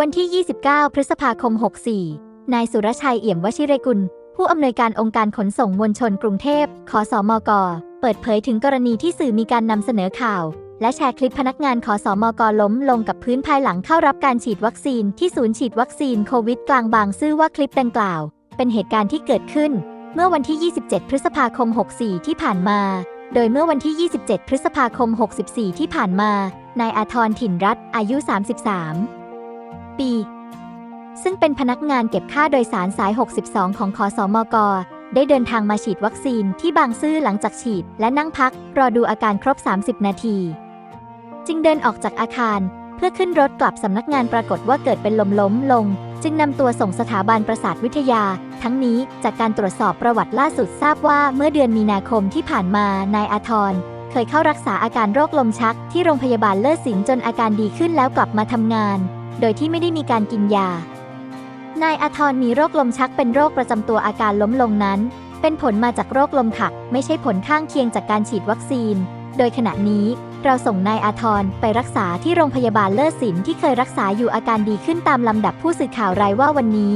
วันที่ 29 พฤษภาคม 64 นายสุรชัยเอี่ยมวชิรกุล ผู้อำนวยการองค์การขนส่งมวลชนกรุงเทพขอสอมกเปิดเผยถึงกรณีที่สื่อมีการนำเสนอข่าว และแชร์คลิปพนักงานขอสอมกล้มลงกับพื้นภายหลังเข้ารับการฉีดวัคซีนที่ศูนย์ฉีดวัคซีนโควิดกลางบางซื่อว่าคลิปดังกล่าว เป็นเหตุการณ์ที่เกิดขึ้น เมื่อวันที่ 27 พฤษภาคม 64 ที่ผ่านมา โดยเมื่อวันที่ 27 พฤษภาคม 64 ที่ผ่านมา นายอาทรถิ่นรัฐอายุ 33 ปี ซึ่งเป็นพนักงานเก็บค่าโดยสารสาย 62 ของคอสอมก ได้เดินทางมาฉีดวัคซีนที่บางซื่อหลังจากฉีดและนั่งพัก รอดูอาการครบ 30 นาที จึงเดินออกจากอาคารเพื่อขึ้นรถกลับสำนักงานปรากฏว่าเกิดเป็นลมล้มลง จึงนำตัวส่งสถาบันประสาทวิทยา ทั้งนี้จากการตรวจสอบประวัติล่าสุดทราบว่าเมื่อเดือนมีนาคมที่ผ่านมานายอาทรเคยเข้ารักษาอาการโรคลมชักที่โรงพยาบาลเลิศสินจนอาการดีขึ้นแล้วกลับมาทำงาน โดยที่ไม่ได้มีการกินยา นายอาทรมีโรคลมชักเป็นโรคประจำตัวอาการล้มลงนั้น เป็นผลมาจากโรคลมขักไม่ใช่ผลข้างเคียงจากการฉีดวัคซีน โดยขณะนี้เราส่งนายอาทรไปรักษาที่โรงพยาบาลเลิศสินที่เคยรักษาอยู่อาการดีขึ้นตามลำดับผู้สื่อข่าวรายว่าวันนี้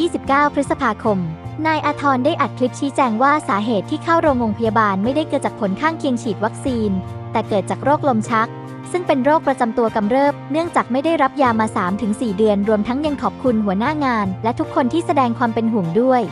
29 พฤษภาคม นายอาทรได้อัดคลิปชี้แจงว่าสาเหตุที่เข้าโรงพยาบาลไม่ได้เกิดจากผลข้างเคียงฉีดวัคซีน แต่เกิดจากโรคลมชัก ซึ่งเป็นโรคประจำตัวกำเริบ เนื่องจากไม่ได้รับยามา 3-4 เดือน รวมทั้งยังขอบคุณหัวหน้างาน และทุกคนที่แสดงความเป็นห่วงด้วย